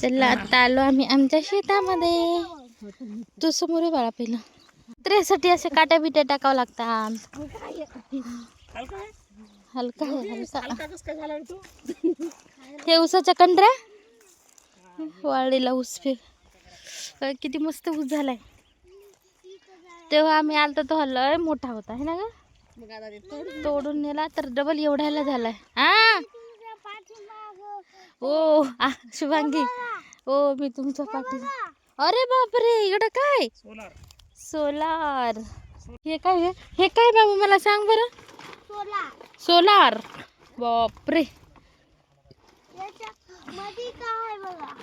चला आता आलो आम्ही आमच्या शेतामध्ये. तू समोर बाळा पहिलं. त्रेसाठी असे काट्या बिट्या टाकावं लागतात. हलका आहे? हलका हे ऊसाच्या कंड्या? वाळलेला ऊस फे अ, किती मस्त ऊस झालाय. तेव्हा आम्ही आलतो तो लय मोठा होता है ना ग? तोडून नेला तर डबल एवढ्याला झालाय. हा? ओ आ शुभांगी ओ मी तुमच्या पाठी अरे बापरे इकडं काय सोलार हे काय आहे? हे काय बाबू मला सांग बरं सोलार बापरे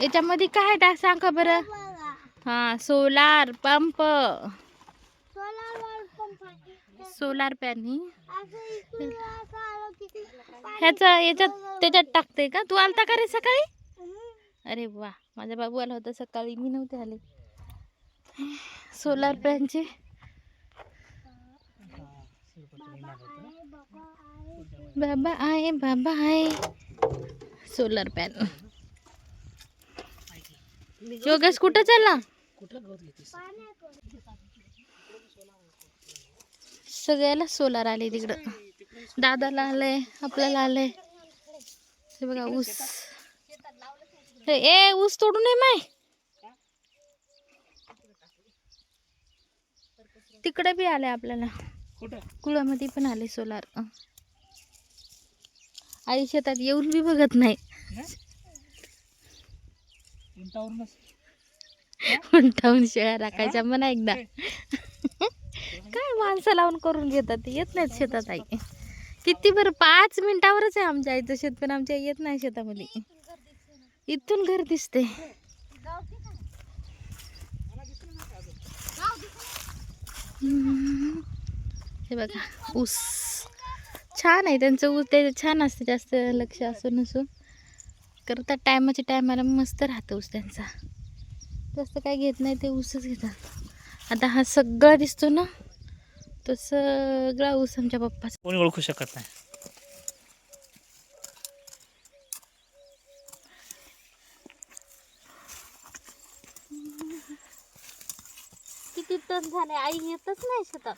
याच्यामध्ये काय टा सांग का बरं हा सोलार पंप सोलार पॅनी ह्याचा याच्यात त्याच्यात टाकते का? तू आलता का रे सकाळी? अरे वा माझा बाबू आला होता सकाळी. मी नव्हते आले. सोलार पॅनचे बाबा आहे बाबा आहे. सोलार पॅन योगेश कुठं चालला? सगळ्याला सोलार आले तिकडं. दादाला आलंय आपल्याला आलंय हे बघा ऊस. ए ऊस तोडू नये माय. तिकडे बी आले आपल्याला. कुळामध्ये पण आले सोलार. आई शेतात येऊन बी बघत नाही. उंटावून शेळ्या राखायच्या म्हणा एकदा. काय माणसं लावून करून घेतात? येत नाहीत शेतात आई. किती बरं? पाच मिनिटावरच आहे आमच्या आईचं शेत पण आमच्या आई येत नाही शेतामध्ये. इथून घर दिसते हे बघा ऊस. छान आहे त्यांचं ऊस ते छान असते जास्त लक्ष असून नसून करतात टायमाच्या टायमाला मस्त राहतं ऊस त्यांचा. जास्त काय घेत नाही ते ऊसच घेतात. आता हा सगळा दिसतो ना तो सगळा ऊस आमच्या पप्पाचा. कोणी ओळखू शकत नाही. किती तास झाले? आई येतच नाही शेतात.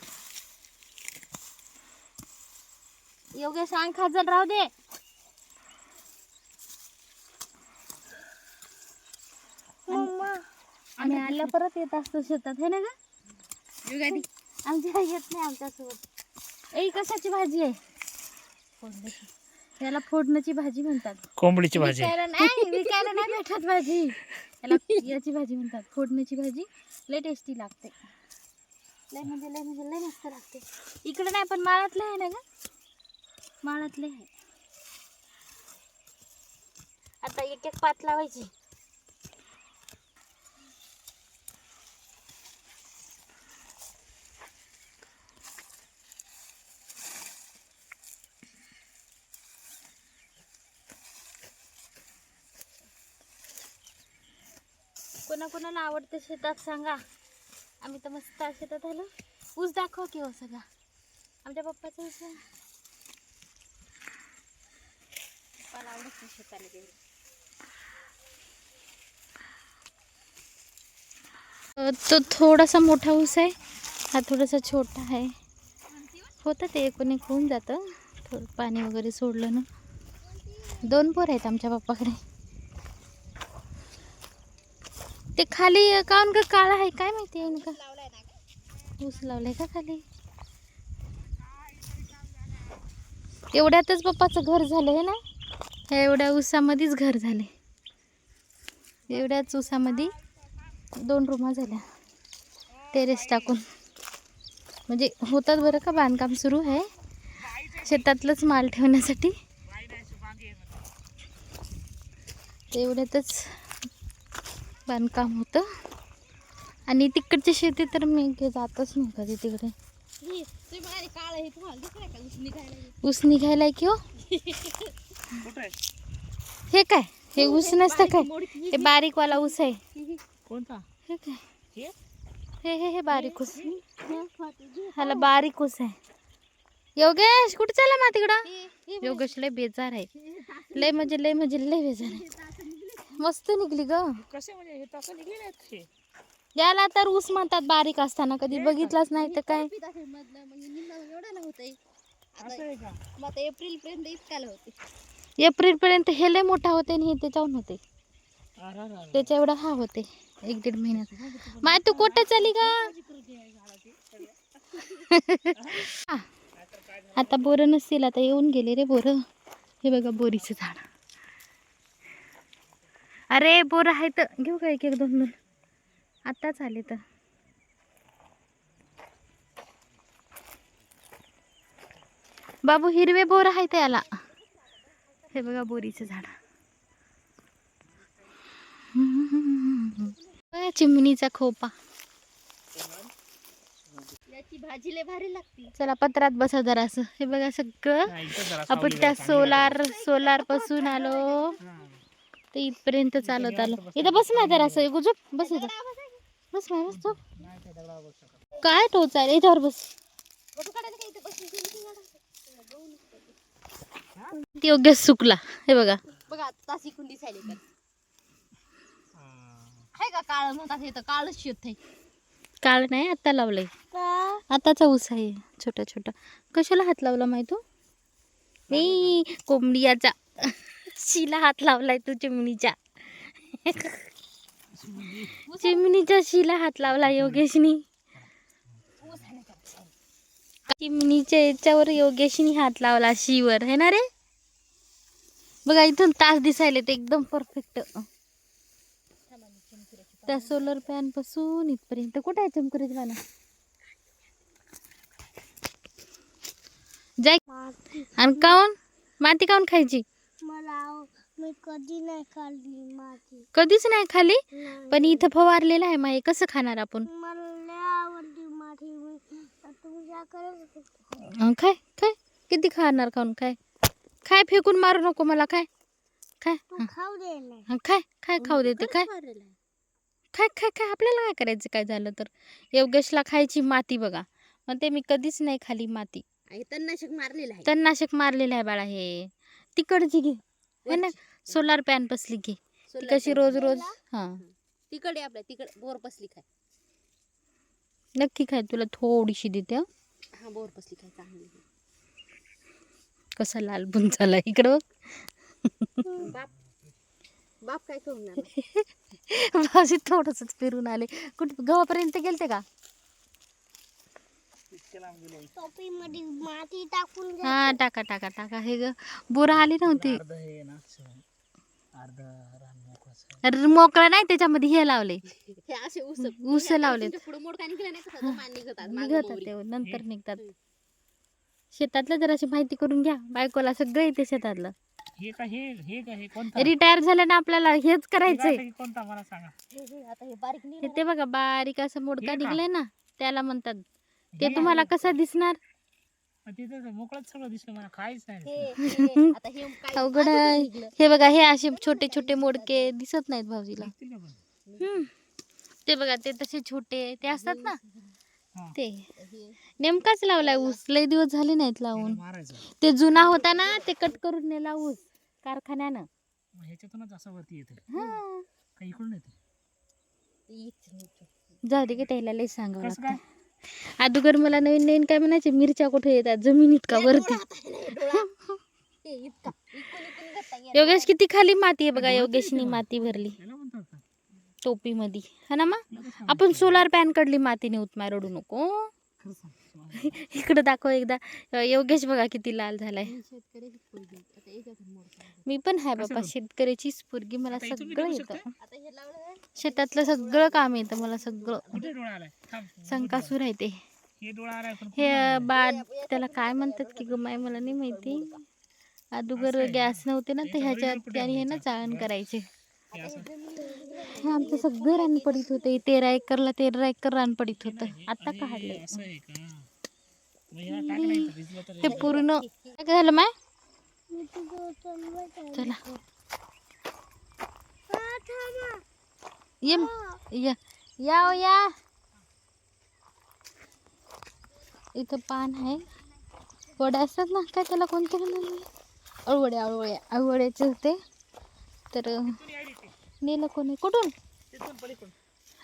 योगेश अंग खाजल राहू दे. आणि आल्या परत येत असतो शेतात हे ना ग? आमची आई येत नाही आमच्यासोबत. ए कशाची भाजी आहे? फोडण्याची. याला फोडण्याची भाजी म्हणतात. कोंबडीची भाजी. विकायला नाही विकायला नाही भेटत भाजी. याला याची भाजी म्हणतात. फोडण्याची भाजी लय टेस्टी लागते. लय म्हणजे लय म्हणजे लय मस्त लागते. इकडे नाही पण माळातलं आहे ना ग? माळातले आहे. आता एक एक पात लावायची. कोणाकोणाला आवडते शेतात सांगा. आम्ही तर मस्त शेतात आलो ऊस दाखव की हो सगळा. आमच्या पप्पाचा ऊस. मला आवडत नाही शेताला गेलं. तो थोडासा मोठा ऊस आहे. हा थोडासा छोटा आहे. होतं ते एकूण एक होऊन जातं. थोडं पाणी वगैरे सोडलं ना. दोन पोर आहेत आमच्या पप्पाकडे. ते खाली काऊन का काळा आहे? काय माहिती आहे का? ऊस लावलाय का खाली? एवढ्यातच पप्पाचं घर झालं आहे ना? ह्या एवढ्या ऊसामध्येच घर झाले. एवढ्याच ऊसामध्ये दोन रूमा झाल्या. टेरेस टाकून. म्हणजे होतात बरं का बांधकाम सुरू आहे. शेतातलंच माल ठेवण्यासाठी. तेवढ्यातच बांधकाम होतं. आणि तिकडची शेती तर मी जातच नाही कधी तिकडे. ऊस निघायला हे? की हो? हे काय? हे ऊस नसतं काय? हे बारीकवाला ऊस आहे. कोणता? हे काय? हे? हे हे हे बारीक ऊस. ह्याला बारीक ऊस आहे. योगेश कुठे चालला मा तिकडं? योगेश लय बेजार आहे. लय म्हणजे लय म्हणजे लय बेजार आहे. मस्त निघली ग. कसे म्हणजे हे तसं निघलेले आहेत हे? याला तर ऊस म्हणतात बारीक असताना कधी बघितलंच नाही तर काय? पित असेल मधलं मग निम्मा एवढ्याला होतंय असं आहे का? मग आता एप्रिल पर्यंत इतकाला होते. एप्रिल पर्यंत हे लय मोठा होते आणि हे त्याच्याहून होते. अरे, अरे, अरे. त्याच्या एवढा हा होते. एक दीड महिन्यात. माय तू कुठं चाली का हा. आता बोरं नसतील आता येऊन गेले रे बोरं. हे बघा बोरीचं झाड. अरे बोरं आहे तर घेऊ का एक एक दोन दोन आत्ताच आले तर. बाबू हिरवे बोर आहेत याला. हे बघा बोरीचं झाड. बघा चिमणीचा खोपा. याची भाजी लय भारी लागते. चला पत्रात बसा जरासं. हे बघा सगळं. जरा आपण त्या आहे, सोलार सोलारपासून आलो. तर इथपर्यंत चालत आलो. इथं बस ना जरासं गुजप बस इथं. बस ना बस बसू. काय याच्यावर बस काढायला काय इथं. ती योग्य सुकला. हे बघा. बघा आता तासी कुंडी सायले कर हा. आहे का काळ? म्हणतात इथं काळच शेत आहे. काळ नाही आता लावलंय. आताचा ऊस आहे छोटा छोटा कशाला हात लावला माहिती तू? नाही कोंबडीयाचा शिला हात लावलाय तू चिमणीच्या. चिमणीच्या शिला हात लावला योगेशनी. चिमणीच्या याच्यावर योगेशनी हात लावला शीवर है ना रे? बघा इथून तास दिसायले ते एकदम परफेक्ट त्या सोलर पॅनपासून इथपर्यंत. कुठे आहे चमकुरीच बाना जाय. आणि काऊन? माती काऊन खायची? मला मी कधी नाही खाल्ली माझी. कधीच नाही खाली पण इथं फवारलेलं आहे माये. कसं खाणार आपण? मला आवडली माझी. मी तुमच्याकडे अं, काय काय किती खाणार खाऊन? काय काय फेकून मारू नको मला. काय काय हं, खाऊ दे नाही हं, काय काय खाऊ देते. काय काय काय काय आपल्याला काय करायचं? काय झालं तर? योगेशला खायची माती बघा. मग ते मी कधीच नाही खाली माती. तणनाशक मारलेलं आहे. तणनाशक मारलेलं आहे बाळा हे. तिकडची घे. है ना? सोलार पॅन पसली घे. ती कशी रोज रोज हा. तिकडे आपल्या तिकडे बोर पसली खाय. नक्की काय तुला थोडीशी देते हं. हा बोर पसली खाय चांगली कसा लाल बुन झाला इकडं बघ. बाप. बाप काय भाजी थोडस फिरून आले. कुठे गावापर्यंत गेलते का? इतके लांब गेलो. टोपी मध्ये माती टाकून हा टाका टाका टाका. हे ग बोरा आली नव्हती. अर्ध हे ना रान मोकळा नाही त्याच्यामध्ये हे लावले. हे असे पुढे नाही कसं निघतात निघतात मोहरी. ते नंतर निघतात. शेतातलं जराशी माहिती करून घ्या. बायकोला सगळं येते शेतातलं. हे का हे हे का हे कोणता? रिटायर झाल्यानं आपल्याला हेच करायचंय. हिरासाठी कोणता? मला सांगा. हे- हे आता हे बारीक हे निघालं. ते बघा बारीक असं मोडका? निघलंय ना त्याला म्हणतात. ते तुम्हाला. कसा दिसणार मग तिथं तर मोकळंच सगळं दिसलं मला काहीच नाही दिसलं. आता काय अवघड आहे. हे बघा हे असे छोटे छोटे मोडके दिसत नाहीत भाऊजीला? हम्म. ते बघा ते तसे छोटे ते असतात ना. ते नेमकाच लावलाय ऊस लय दिवस झाले नाहीत लावून मारायचं ते जुना होता ना ते कट करून नेला ऊस कारखान्यानं मग ह्याच्यातूनच असं वरती येते हा. इकडून येते. जाऊ दे की त्याला लय सांगावं कसं काय लागतं अगोदर मला नवीन नवीन काय म्हणायचे? मिरच्या कुठे येतात? जमिनीत का वरती. योगेश किती खाली माती आहे बघा. योगेशनी माती. भरली. टोपी मध्ये हा ना मा? लगेच सांग. आपण सोलार पॅन कडली माती नेऊत माय रडू नको. इकडे दाखव एकदा. योगेश बघा किती लाल झालाय. मी शेतकऱ्याचीच पोरगी. पण आहे बाबा कसं? शेतकऱ्याची स्फूर्गी मला सगळं येतं. शेतातलं सगळं काम येतं मला सगळं. संकासूर आहे ते. हे डोळा आलाय पण हे कुठून आलाय? बा त्याला काय म्हणतात की ग माय मला नाही माहिती. अगोदर गॅस नव्हते ना तर ह्याच्यात त्याने हे ना चाळण करायचे. हे आमचं सगळं रान पडित होते. तेरा एकरला तेरा एकर रान पडित होतं. आता काढले हे पूर्ण काय झालं माय? चला. ये या या या इथं पान आहे वड्या असतात ना काय त्याला कोणते म्हणतात अळवड्या अळवड्या अळवड्याचे होते तर नेलं कोणी कुठून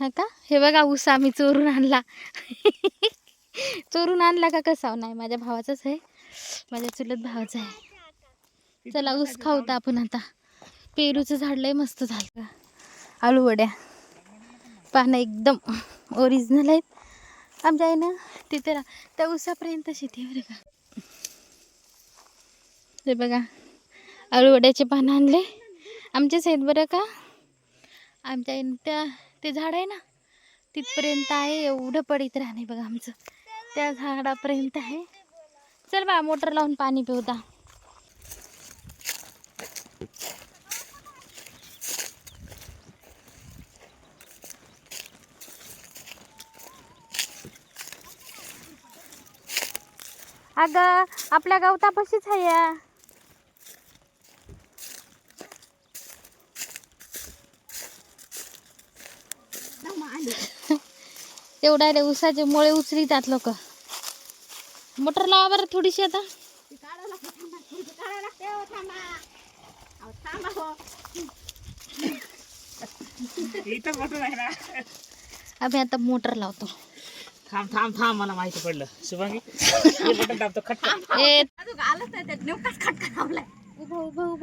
हा का हे बघा ऊस आम्ही चोरून आणला चोरून आणला का कसा नाही माझ्या भावाचाच आहे माझ्या चुलत भावाचा आहे चला ऊस खाऊ तर आपण आता पेरूचं झाड लय मस्त झालं आलू वड्या पानं एकदम ओरिजिनल आहेत. आमच्या आईनं तिथे रा- त्या उसापर्यंत शेती आहे बरं का. ते बघा आळूवड्याचे पानं आणले. आमचेच आहेत बरं का? आमच्या आईनं त्या ते झाड आहे ना तिथपर्यंत आहे एवढं पडीत राहणे बघा आमचं. त्या झाडापर्यंत आहे. चल बा मोटर लावून पाणी पिवता अगं आपल्या गवतापाशीच आहे या. तेवढा रे उसाचे मुळे उचलितात लोक. मोटर लावा बरं थोडीशी आता. आम्ही आता मोटर लावतो. थांब थांब थांब मला माहिती पडलं. शुभांगी बटन दाबतो नाही त्यात नेमकाच खटका उभं उभं उभं.